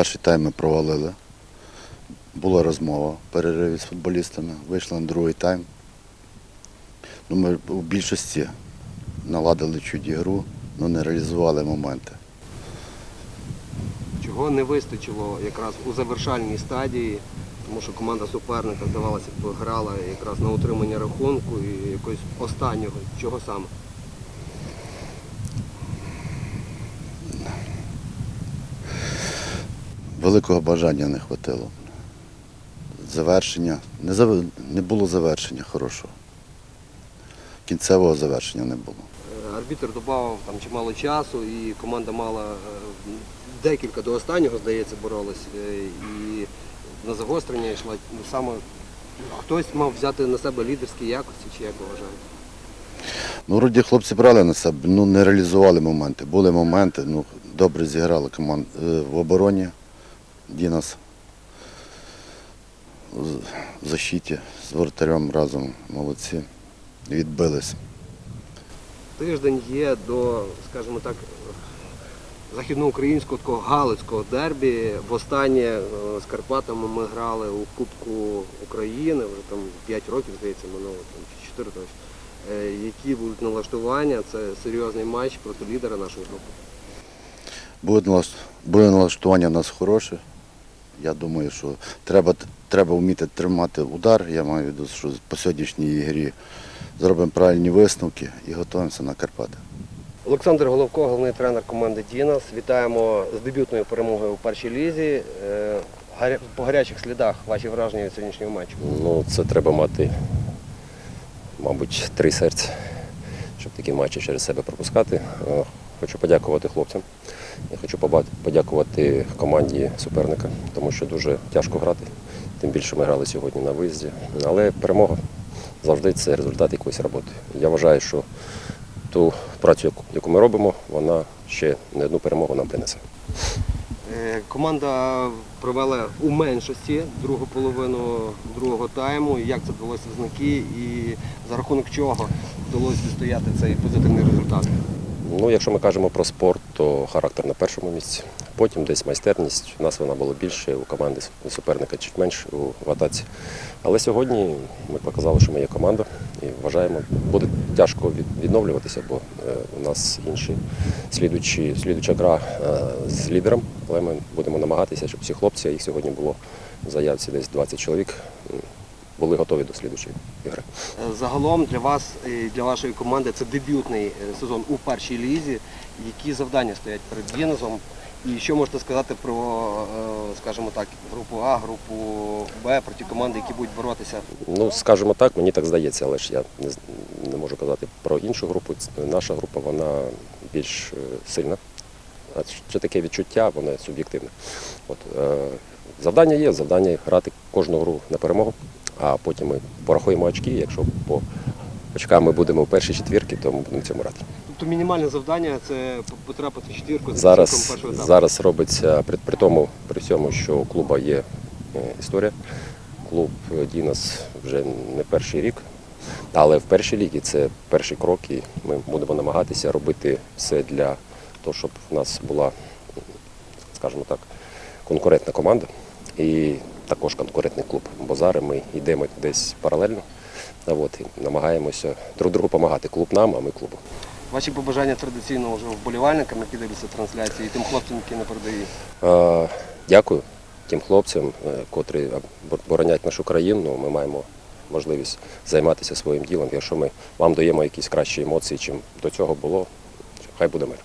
Перший тайм ми провалили. Була розмова в перериві з футболістами. Вийшли на другий тайм. Ну, ми у більшості наладили чуть ігру, але не реалізували моменти. Чого не вистачило якраз у завершальній стадії, тому що команда суперника, здавалося грала якраз на утримання рахунку і якось останнього. Чого саме? Великого бажання не вистачило. Завершення. Не, зав... не було завершення хорошого. Кінцевого завершення не було. Арбітр додав там чимало часу, і команда мала е, декілька до останнього, здається, боролась. е, І на загострення йшла саме хтось мав взяти на себе лідерські якості, чи як ви вважаєте? Ну, вроді хлопці брали на себе, ну не реалізували моменти. Були моменти, ну добре зіграли команд е, в обороні. Дінас в защиті з воротарем разом молодці. Відбились. Тиждень є до, скажімо так, західноукраїнського такого галицького дербі. Востаннє е, з Карпатами ми грали у Кубку України, вже там 5 років, здається, минуло, там, чи 4 точно. Е, Які будуть налаштування? Це серйозний матч проти лідера нашої групи. Буде буде налаштування у нас хороше. Я думаю, що треба, треба вміти тримати удар. Я маю в виду, що по сьогоднішній грі зробимо правильні висновки і готуємося на Карпати. Олександр Головко, головний тренер команди Дінас. Вітаємо з дебютною перемогою у першій лізі. Е, По гарячих слідах ваші враження від сьогоднішнього матчу. Ну, це треба мати, мабуть, три серця, щоб такі матчі через себе пропускати. Хочу подякувати хлопцям. Я хочу подякувати команді суперника, тому що дуже тяжко грати. Тим більше ми грали сьогодні на виїзді. Але перемога завжди це результат якоїсь роботи. Я вважаю, що ту працю, яку- яку ми робимо, вона ще не одну перемогу нам принесе. Е, Команда провела у меншості другу половину другого тайму. Як це вдалося в знаки і за рахунок чого вдалося відстояти цей позитивний результат? Ну, якщо ми кажемо про спорт, то характер на першому місці. Потім десь майстерність. У нас вона була більше, у команди суперника чуть менше у в атаці. Але сьогодні ми показали, що ми є команда і вважаємо, буде тяжко відновлюватися, бо е, у нас інші слідуючі, слідуюча гра е, з лідером. Але ми будемо намагатися, щоб всі хлопці, а їх сьогодні було в заявці десь 20 чоловік, були готові до слідуючої ігри. Е, Загалом для вас і для вашої команди це дебютний е, сезон у першій лізі. Які завдання стоять перед Дінозом? І що можете сказати про, е, скажімо так, групу А, групу Б, про ті команди, які будуть боротися? Ну, скажімо так, мені так здається, але ж я не, не можу казати про іншу групу. Наша група вона більш сильна. А що таке відчуття, воно суб'єктивне. От, е, завдання є, завдання грати кожну гру на перемогу, а потім ми порахуємо очки. Якщо по очкам ми будемо в першій четвірці, то ми будемо цьому грати. Тобто мінімальне завдання це потрапити в четвірку Зараз, зараз робиться при, при тому, при всьому, що у клуба є е, історія. Клуб е, Дінас вже не перший рік, але в першій лігі це перший крок, і ми будемо намагатися робити все для того, щоб в нас була, скажімо так, конкурентна команда і також конкурентний клуб. Бо зараз ми йдемо десь паралельно. От, і намагаємося друг другу допомагати. Клуб нам, а ми клубу. Ваші побажання традиційно вже вболівальникам, які дивляться трансляції, і тим хлопцям, які не передають. Е, Дякую тим хлопцям, е, котрі боронять нашу країну. Ми маємо можливість займатися своїм ділом. Якщо ми вам даємо якісь кращі емоції, чим до цього було, хай буде мир.